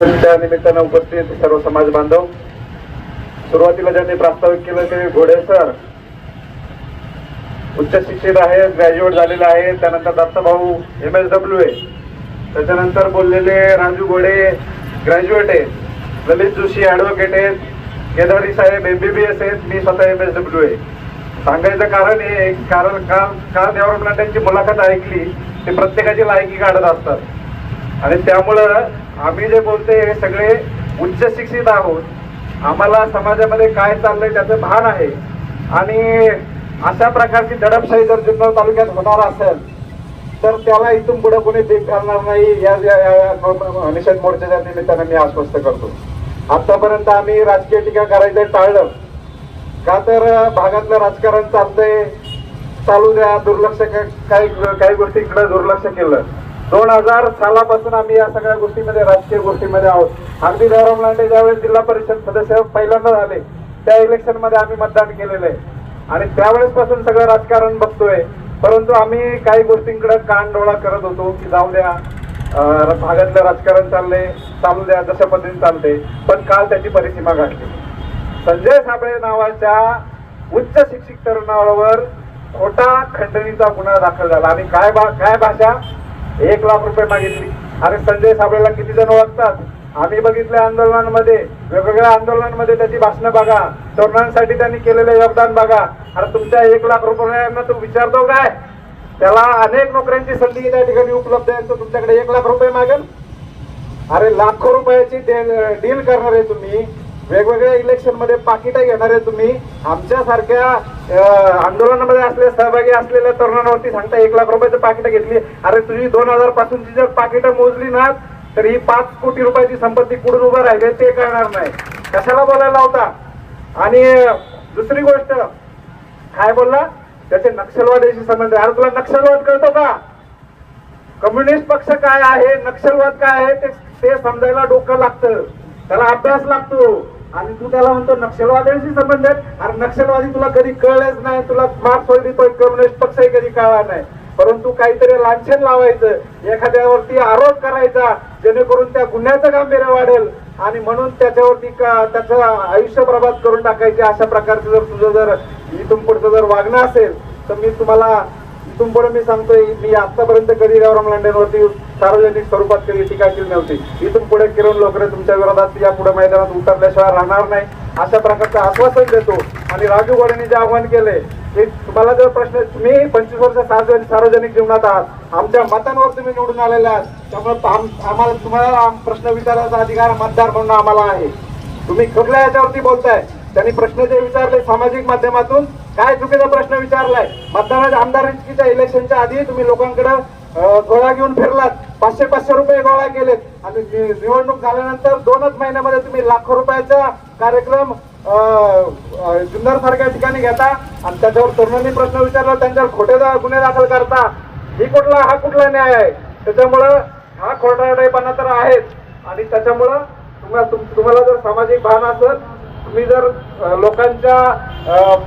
त्या निमित्तानं उपस्थित सर्व समाज बांधव सुरुवातीला ज्यांनी प्रास्ताविक केलं ते घोडे सर उच्च शिक्षित आहेत ग्रॅज्युएट झालेले आहेत त्यानंतर दत्तभाऊ एम एस डब्ल्यू आहे त्याच्यानंतर बोललेले राजू घोडे ग्रॅज्युएट आहेत ललित जोशी ॲडव्होकेट आहेत केदारी साहेब एम बी बी एस आहेत मी स्वतः एम एस डब्ल्यू आहे सांगायचं कारण हे कारण का का देवराम मुलाखत ऐकली ते प्रत्येकाची लायकी काढत असतात. आणि त्यामुळं आम्ही जे बोलते हे सगळे उच्च शिक्षित आहोत. आम्हाला समाजामध्ये काय चाललंय त्याचं भान आहे. आणि अशा प्रकारची दडपशाही जर जुन्नर तालुक्यात होणार असेल तर त्याला इथून पुढे कोणी देख घालणार नाही. या या- निषेध मोर्चाच्या निमित्तानं मी आश्वस्त करतो. आतापर्यंत आम्ही राजकीय टीका करायचं टाळलं. का तर भागातलं राजकारण चालतंय. चालू द्या दुर्लक्ष काही काही गोष्टींकडे दुर्लक्ष केलं. दोन हजार सालापासून आम्ही या सगळ्या गोष्टीमध्ये राजकीय गोष्टीमध्ये आहोत. अगदी गौरव लांडे ज्यावेळेस जिल्हा परिषद सदस्य पहिल्यांदा झाले त्या इलेक्शनमध्ये आम्ही मतदान केलेलं आहे. आणि त्यावेळेस पासून सगळं राजकारण बघतोय. परंतु आम्ही काही गोष्टींकडे कानडोळा करत होतो की जाऊ द्या भागातलं राजकारण चाललंय चालू द्या जशा पद्धतीने चालते पण काल त्याची परिसीमा गाठली. संजय साबळे नावाच्या उच्च शिक्षित तरुणावर खोटा खंडणीचा गुन्हा दाखल झाला. आणि काय भा काय भाषा? एक लाख रुपये मागितली. अरे संजय साबळेला किती जण ओळखतात? आम्ही बघितल्या आंदोलनांमध्ये वेगवेगळ्या आंदोलनांमध्ये त्याची भाषणं बघा. तरुणांसाठी त्यांनी केलेलं योगदान बघा. अरे तुमच्या एक लाख रुपयांना तो विचारतो काय? त्याला अनेक नोकऱ्यांची संधी त्या ठिकाणी उपलब्ध आहे. तो तुमच्याकडे एक लाख रुपये मागेल? अरे लाखो रुपयाची डील करणार आहे तुम्ही. वेगवेगळ्या इलेक्शनमध्ये पाकिटं घेणार आहे तुम्ही. आमच्यासारख्या आंदोलनामध्ये असले सहभागी असलेल्या तरुणांवरती सांगता एक लाख रुपयाचं पाकिटं घेतली. अरे तुझी दोन हजार पासूनची जर पाकिटं मोजली ना तर ही पाच कोटी रुपयाची संपत्ती कुठून उभं राहिले ते कळणार नाही. कशाला बोलायला होता आणि दुसरी गोष्ट काय बोलला? त्याचे नक्षलवादाशी संबंध आहे. अरे तुला नक्षलवाद कळतो का? कम्युनिस्ट पक्ष काय आहे नक्षलवाद काय आहे ते ते समजायला डोकं लागतं. त्याला अभ्यास लागतो. आणि तू त्याला म्हणतो नक्षलवाद्यांशी संबंध आहे अरे नक्षलवादी तुला कधी कळलेच नाही. तुला मार्क्सवादी पण कम्युनिस्ट पक्षही कधी कळला नाही. परंतु काहीतरी लांछन लावायचं. एखाद्यावरती आरोप करायचा जेणेकरून त्या गुन्ह्याचं गांभीर्य वाढेल. आणि म्हणून त्याच्यावरती का त्याचं आयुष्य प्रभात करून टाकायचे अशा प्रकारचं जर तुझं जर इथून पुढचं जर वागणं असेल तर मी तुम्हाला इथून पुढे मी सांगतोय मी आतापर्यंत कधी देवराम लांडेंवरती सार्वजनिक स्वरूपात केली टीका केली नव्हती. इथून पुढे किरण लोकरे तुमच्या विरोधात या पुढे मैदानात उतरल्याशिवाय राहणार नाही. अशा प्रकारचं आश्वासन देतो. आणि राजू गोडेंनी जे आव्हान केले की तुम्हाला जर प्रश्न तुम्ही पंचवीस वर्ष सार्वजनिक सार्वजनिक जीवनात आहात. आमच्या मतांवर तुम्ही निवडून आलेले आहात. त्यामुळे आम- आम्हाला तुम्हाला आम- प्रश्न विचारायचा अधिकार मतदार म्हणून आम्हाला आहे. तुम्ही कुठल्या याच्यावरती बोलताय? त्यांनी प्रश्न जे विचारले सामाजिक माध्यमातून काय चुकीचा प्रश्न विचारलाय? मतदानाच्या आमदारकीच्या इलेक्शनच्या आधी तुम्ही लोकांकडे गोळा घेऊन फिरलात. पाचशे पाचशे रुपये गोळा केलेत. आणि निवडणूक झाल्यानंतर दोनच महिन्यामध्ये तुम्ही लाखो रुपयाचा कार्यक्रम जुन्नर सारख्या ठिकाणी घेता. आणि त्याच्यावर तरुणांनी प्रश्न विचारला त्यांच्यावर खोटे गुन्हे दाखल करता. ही कुठला हा कुठला न्याय आहे? त्याच्यामुळं हा खोटारडेपणा तर आहेच. आणि त्याच्यामुळं तुम्हाला तुम- तुम्हाला जर सामाजिक भान असेल तुम्ही जर लोकांच्या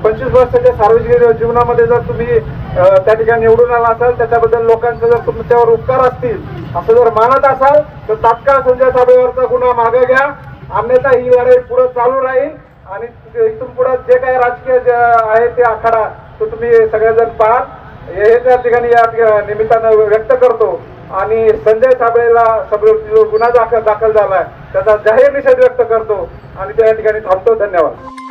पंचवीस वर्षाच्या सार्वजनिक जीवनामध्ये जर तुम्ही त्या ठिकाणी निवडून आला असाल त्याच्याबद्दल लोकांचे जर तुमच्यावर उपकार असतील असं जर मानत असाल तर तात्काळ संजय साहेबांवरचा गुन्हा मागे घ्या. अन्यथा ही लढाई पुढे चालू राहील आणि इथून पुढे जे काही राजकीय जे आहे ते आखाडा तो तुम्ही सगळेजण पाहा. हे त्या ठिकाणी या निमित्तानं व्यक्त करतो. आणि संजय साबळेला सगळं जो गुन्हा दाखल दाखल झालाय त्याचा जाहीर निषेध व्यक्त करतो आणि त्या ठिकाणी थांबतो. धन्यवाद.